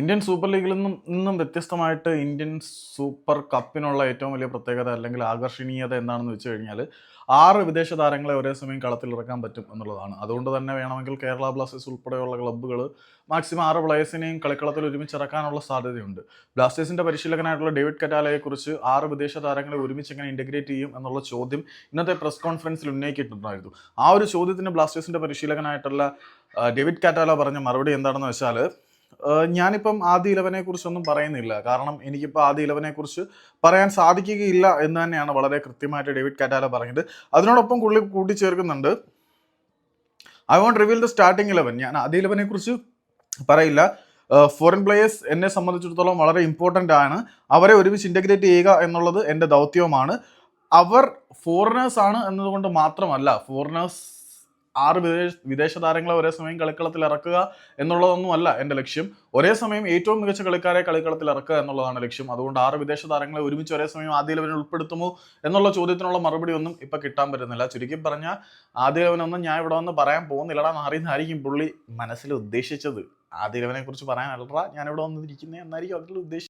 Indian super ലീഗിൽ നിന്നും നിന്നും വ്യത്യസ്തമായിട്ട് ഇന്ത്യൻ സൂപ്പർ കപ്പിനുള്ള ഏറ്റവും വലിയ പ്രത്യേകത അല്ലെങ്കിൽ ആകർഷണീയത എന്താണെന്ന് വെച്ച് കഴിഞ്ഞാൽ ആറ് വിദേശ താരങ്ങളെ ഒരേ സമയം കളത്തിൽ ഇറക്കാൻ പറ്റും എന്നുള്ളതാണ്. അതുകൊണ്ട് തന്നെ വേണമെങ്കിൽ കേരള ബ്ലാസ്റ്റേഴ്സ് ഉൾപ്പെടെയുള്ള ക്ലബ്ബുകൾ മാക്സിമം ആറ് പ്ലേയേഴ്സിനെയും കളിക്കളത്തിൽ ഒരുമിച്ച് ഇറക്കാനുള്ള സാധ്യതയുണ്ട്. ബ്ലാസ്റ്റേഴ്സിന്റെ പരിശീലകനായിട്ടുള്ള ഡേവിഡ് കറ്റാലയെക്കുറിച്ച് ആറ് വിദേശ താരങ്ങളെ ഒരുമിച്ച് എങ്ങനെ ഇന്റഗ്രേറ്റ് ചെയ്യും എന്നുള്ള ചോദ്യം ഇന്നത്തെ പ്രസ് കോൺഫറൻസിൽ ഉന്നയിക്കിയിട്ടുണ്ടായിരുന്നു ആ ഒരു ചോദ്യത്തിന് ബ്ലാസ്റ്റേഴ്സിന്റെ പരിശീലകനായിട്ടുള്ള ഡേവിഡ് കാറ്റാല പറഞ്ഞ മറുപടി എന്താണെന്ന് വെച്ചാൽ ഞാനിപ്പം ആദ്യ ഇലവനെ കുറിച്ചൊന്നും പറയുന്നില്ല. കാരണം എനിക്കിപ്പോൾ ആദ്യ ഇലവനെ കുറിച്ച് പറയാൻ സാധിക്കുകയില്ല എന്ന് തന്നെയാണ് വളരെ കൃത്യമായിട്ട് ഡേവിഡ് കാറ്റാല പറഞ്ഞത്. അതിനോടൊപ്പം പുള്ളി കൂട്ടിച്ചേർക്കുന്നുണ്ട്. I won't reveal the starting eleven ഞാൻ ആദ്യ ഇലവനെ കുറിച്ച് പറയില്ല. ഫോറിൻ പ്ലേയേഴ്സ് എന്നെ സംബന്ധിച്ചിടത്തോളം വളരെ ഇമ്പോർട്ടന്റ് ആണ്. അവരെ ഒരുമിച്ച് ഇന്റഗ്രേറ്റ് ചെയ്യുക എന്നുള്ളത് എന്റെ ദൗത്യവുമാണ്. അവർ ഫോറിനേഴ്സ് ആണ് എന്നതുകൊണ്ട് മാത്രമല്ല ഫോറിനേഴ്സ് ആറ് വിദേശ വിദേശ താരങ്ങളെ ഒരേ സമയം കളിക്കളത്തിൽ ഇറക്കുക എന്നുള്ളതൊന്നും അല്ല എന്റെ ലക്ഷ്യം. ഒരേ സമയം ഏറ്റവും മികച്ച കളിക്കാരെ കളിക്കളത്തിൽ ഇറക്കുക എന്നുള്ളതാണ് ലക്ഷ്യം. അതുകൊണ്ട് ആറ് വിദേശ താരങ്ങളെ ഒരുമിച്ച് ഒരേ സമയം ആദ്യ ലെവനിൽ ഉൾപ്പെടുത്തുമോ എന്നുള്ള ചോദ്യത്തിനുള്ള മറുപടി ഒന്നും ഇപ്പൊ കിട്ടാൻ പറ്റുന്നില്ല. ചുരുക്കി പറഞ്ഞാൽ ആദ്യ ലെവനൊന്നും ഞാൻ ഇവിടെ വന്ന് പറയാൻ പോകുന്നില്ലടാ മാറിയെന്നായിരിക്കും പുള്ളി. മനസ്സിൽ ഉദ്ദേശിച്ചത് ആദ്യ ലെവനെ കുറിച്ച് പറയാനല്ല ഞാൻ ഇവിടെ വന്നിരിക്കുന്നത് എന്നായിരിക്കും അതിൽ ഉദ്ദേശിച്ചത്.